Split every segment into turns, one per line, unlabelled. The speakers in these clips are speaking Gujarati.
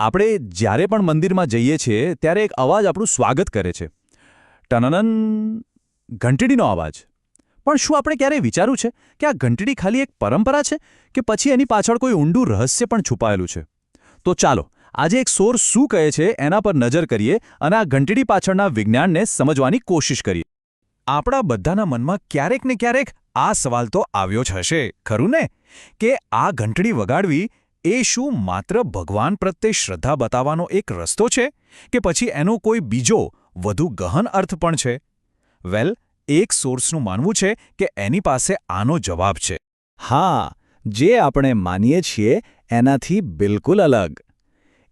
આપણે જ્યારે પણ મંદિરમાં જઈએ છીએ, ત્યારે એક અવાજ આપણું સ્વાગત કરે છે. ટનનન, ઘંટડીનો અવાજ. પણ શું આપણે ક્યારેય વિચાર્યું છે કે આ ઘંટડી ખાલી એક પરંપરા છે કે પછી એની પાછળ કોઈ ઊંડું રહસ્ય પણ છુપાયેલું છે? તો ચાલો, આજે એક સોર શું કહે છે એના પર નજર કરીએ અને આ ઘંટડી પાછળના વિજ્ઞાનને સમજવાની કોશિશ કરીએ. આપણા બધાના મનમાં ક્યારેક ને ક્યારેક આ સવાલ તો આવ્યો જ હશે, ખરું ને? કે આ ઘંટડી વગાડવી એ શું માત્ર ભગવાન પ્રત્યે શ્રદ્ધા બતાવવાનો એક રસ્તો છે કે પછી એનો કોઈ બીજો વધુ ગહન અર્થ પણ છે? વેલ, એક સોર્સનું માનવું છે કે એની પાસે આનો જવાબ છે.
હા, જે આપણે માનીએ છીએ એનાથી બિલકુલ અલગ.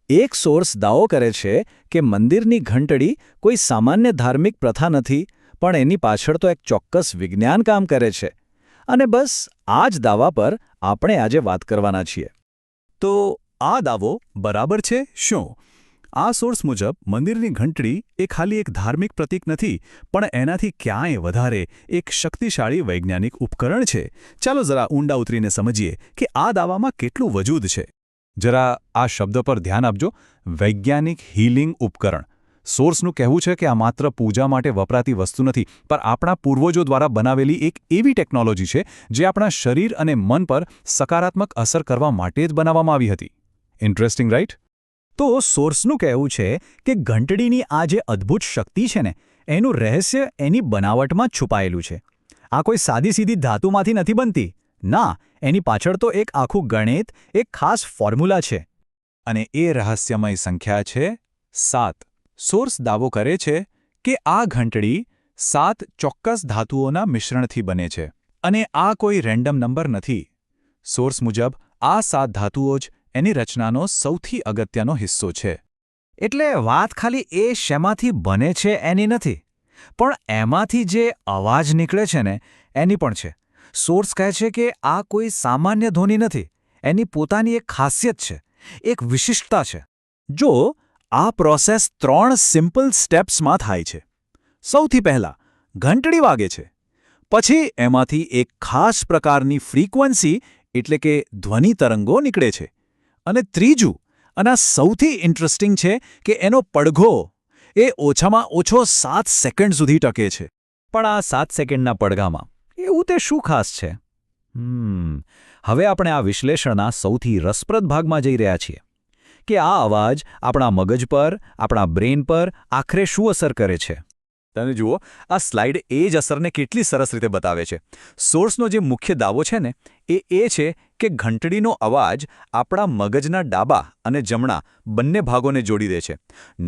એક સોર્સ દાવો કરે છે કે મંદિરની ઘંટડી કોઈ સામાન્ય ધાર્મિક પ્રથા નથી, પણ એની પાછળ તો એક ચોક્કસ વિજ્ઞાન કામ કરે છે. અને બસ, આ જ દાવા પર આપણે આજે વાત કરવાના છીએ.
તો આ દાવો બરાબર છે શું? આ સોર્સ મુજબ મંદિરની ઘંટડી એ ખાલી એક ધાર્મિક પ્રતીક નથી, પણ એનાથી ક્યાંય વધારે એક શક્તિશાળી વૈજ્ઞાનિક ઉપકરણ છે. ચાલો જરા ઊંડા ઉતરીને સમજીએ કે આ દાવામાં કેટલું વજૂદ છે. જરા આ શબ્દ પર ધ્યાન આપજો. વૈજ્ઞાનિક હીલિંગ ઉપકરણ. સોર્સનું કહેવું છે કે આ માત્ર પૂજા માટે વપરાતી વસ્તુ નથી, પણ આપણા પૂર્વજો દ્વારા બનાવેલી એક એવી ટેકનોલોજી છે જે આપણા શરીર અને મન પર સકારાત્મક અસર કરવા માટે જ બનાવવામાં આવી હતી. ઇન્ટરેસ્ટિંગ રાઈટ
તો સોર્સનું કહેવું છે કે ઘંટડીની આ જે અદ્ભુત શક્તિ છે ને, એનું રહસ્ય એની બનાવટમાં છુપાયેલું છે. આ કોઈ સાદી સીધી ધાતુમાંથી નથી બનતી. ના, એની પાછળ તો એક આખું ગણિત, એક ખાસ ફોર્મ્યુલા છે.
અને એ રહસ્યમય સંખ્યા છે સાત. સોર્સ દાવો કરે છે કે આ ઘંટડી સાત ચોક્કસ ધાતુઓના મિશ્રણથી બને છે અને આ કોઈ રેન્ડમ નંબર નથી. સોર્સ મુજબ, આ સાત ધાતુઓ જ એની રચનાનો સૌથી અગત્યનો હિસ્સો છે.
એટલે વાત ખાલી એ શેમાંથી બને છે એની નથી, પણ એમાંથી જે અવાજ નીકળે છે ને, એની પણ છે. સોર્સ કહે છે કે આ કોઈ સામાન્ય ધ્વનિ નથી, એની પોતાની એક ખાસિયત છે, એક વિશિષ્ટતા છે. જો આ પ્રોસેસ ત્રણ સિમ્પલ સ્ટેપ્સમાં થાય છે. સૌથી પહેલા, ઘંટડી વાગે છે. પછી એમાંથી એક ખાસ પ્રકારની ફ્રીક્વન્સી, એટલે કે ધ્વનિ તરંગો નીકળે છે. અને ત્રીજું, અને સૌથી ઇન્ટરેસ્ટિંગ છે કે એનો પડઘો એ ઓછામાં ઓછો સાત સેકન્ડ સુધી ટકે છે. પણ આ સાત સેકન્ડના પડઘામાં, એવું તે શું ખાસ છે? હવે આપણે આ વિશ્લેષણના સૌથી રસપ્રદ ભાગમાં જઈ રહ્યા છીએ. કે આ અવાજ આપણા મગજ પર, આપણા બ્રેન પર આખરે શું અસર કરે છે?
તમે જુઓ, આ સ્લાઇડ એ જ અસરને કેટલી સરસ રીતે બતાવે છે. સોર્સનો જે મુખ્ય દાવો છે ને, એ એ છે કે ઘંટડીનો અવાજ આપણા મગજના ડાબા અને જમણા બંને ભાગોને જોડી દે છે.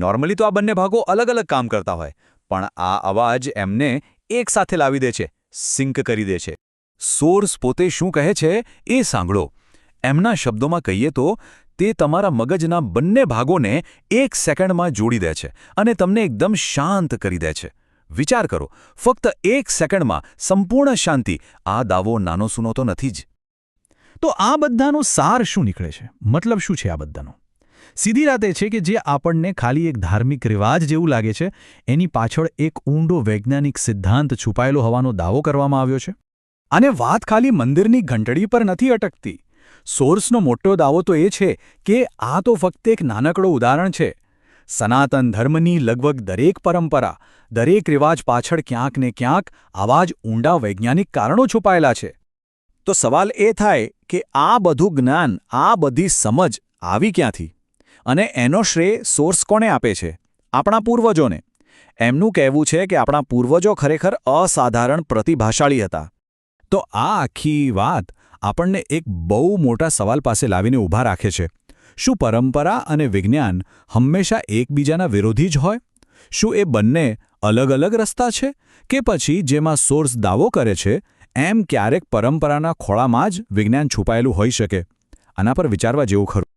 નોર્મલી તો આ બંને ભાગો અલગ અલગ કામ કરતા હોય, પણ આ અવાજ એમને એક સાથે લાવી દે છે, સિંક કરી દે છે. સોર્સ પોતે શું કહે છે એ સાંભળો. એમના શબ્દોમાં કહીએ તો તે તમારા મગજના બંને ભાગોને એક સેકન્ડમાં જોડી દે છે અને તમને એકદમ શાંત કરી દે છે. વિચાર કરો, ફક્ત એક સેકન્ડમાં સંપૂર્ણ શાંતિ. આ દાવો નાનો સૂનો તો નથી જ.
તો આ બધાનો સાર શું નીકળે છે? મતલબ શું છે આ બધાનો? સીધી રાતે છે કે જે આપણને ખાલી એક ધાર્મિક રિવાજ જેવું લાગે છે, એની પાછળ એક ઊંડો વૈજ્ઞાનિક સિદ્ધાંત છુપાયેલો હોવાનો દાવો કરવામાં આવ્યો છે. અને વાત ખાલી મંદિરની ઘંટડી પર નથી અટકતી. સોર્સનો મોટો દાવો તો એ છે કે આ તો ફક્ત એક નાનકડું ઉદાહરણ છે. સનાતન ધર્મની લગભગ દરેક પરંપરા, દરેક રિવાજ પાછળ ક્યાંક ને ક્યાંક આવા જ ઊંડા વૈજ્ઞાનિક કારણો છુપાયેલા છે. તો સવાલ એ થાય કે આ બધું જ્ઞાન, આ બધી સમજ આવી ક્યાંથી? અને એનો શ્રેય સોર્સ કોને આપે છે? આપણા પૂર્વજોને. એમનું કહેવું છે કે આપણા પૂર્વજો ખરેખર અસાધારણ પ્રતિભાશાળી હતા. તો આ આખી વાત આપણને એક બહુ મોટા સવાલ પાસે લાવીને ઊભા રાખે છે. શું પરંપરા અને વિજ્ઞાન હંમેશા એકબીજાના વિરોધી જ હોય? શું એ બંને અલગ અલગ રસ્તા છે કે પછી જેમાં સોર્સ દાવો કરે છે, એમ ક્યારેક પરંપરાના ખોળામાં જ વિજ્ઞાન છુપાયેલું હોઈ શકે? આના પર વિચારવા જેવું ખરું.